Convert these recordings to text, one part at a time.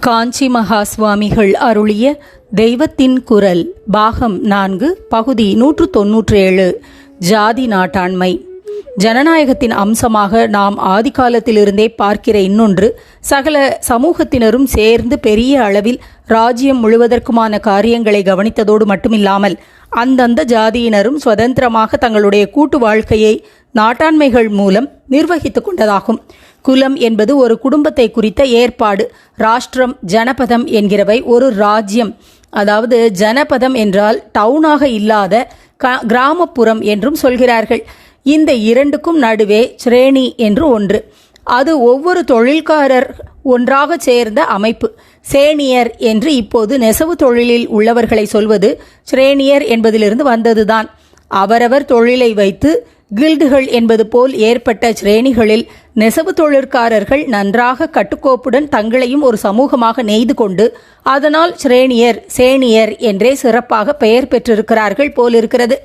காஞ்சி மகா சுவாமிகள் அருளிய தெய்வத்தின் குரல் பாகம் நான்கு பகுதி நூற்று தொன்னூற்றி ஏழு ஜாதி நாட்டாண்மை. ஜனநாயகத்தின் அம்சமாக நாம் ஆதிகாலத்திலிருந்தே பார்க்கிற இன்னொன்று சகல சமூகத்தினரும் சேர்ந்து பெரிய அளவில் ராஜ்யம் முழுவதற்குமான காரியங்களை கவனித்ததோடு மட்டுமில்லாமல் அந்தந்த ஜாதியினரும் சுதந்திரமாக தங்களுடைய கூட்டு வாழ்க்கையை நாட்டாண்மைகள் மூலம் நிர்வகித்து கொண்டதாகும். குலம் என்பது ஒரு குடும்பத்தை குறித்த ஏற்பாடு. ராஷ்டிரம் ஜனபதம் என்கிறவை ஒரு ராஜ்யம். அதாவது ஜனபதம் என்றால் டவுனாக இல்லாத க- கிராமப்புறம் என்றும் சொல்கிறார்கள். இந்த இரண்டுக்கும் நடுவே ஸ்ரேணி என்று ஒன்று. அது ஒவ்வொரு தொழில்காரர் ஒன்றாக சேர்ந்த அமைப்பு. சேனியர் என்று இப்போது நெசவு தொழிலில் உள்ளவர்களை சொல்வது ஸ்ரேணியர் என்பதிலிருந்து வந்ததுதான். அவரவர் தொழிலை வைத்து கில்டுகள் என்பது போல் ஏற்பட்ட ஸ்ரேணிகளில் நெசவு தொழிற்காரர்கள் நன்றாக கட்டுக்கோப்புடன் தங்களையும் ஒரு சமூகமாக நெய்து கொண்டு அதனால் ஸ்ரேணியர் சேனியர் என்றே சிறப்பாக பெயர் பெற்றிருக்கிறார்கள் போலிருக்கிறது.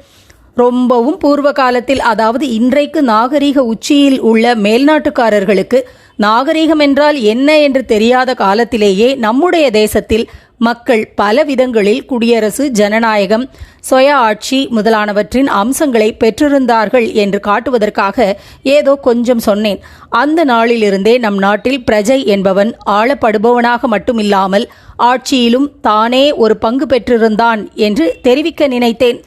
ரொம்பவும் பூர்வ காலத்தில் அதாவது இன்றைக்கு நாகரீக உச்சியில் உள்ள மேல்நாட்டுக்காரர்களுக்கு நாகரீகம் என்றால் என்ன என்று தெரியாத காலத்திலேயே நம்முடைய தேசத்தில் மக்கள் பல விதங்களில் குடியரசு ஜனநாயகம் சுய ஆட்சி முதலானவற்றின் அம்சங்களை பெற்றிருந்தார்கள் என்று காட்டுவதற்காக ஏதோ கொஞ்சம் சொன்னேன். அந்த நாளிலிருந்தே நம் நாட்டில் பிரஜை என்பவன் ஆளப்படுபவனாக மட்டுமில்லாமல் ஆட்சியிலும் தானே ஒரு பங்கு பெற்றிருந்தான் என்று தெரிவிக்க நினைத்தேன்.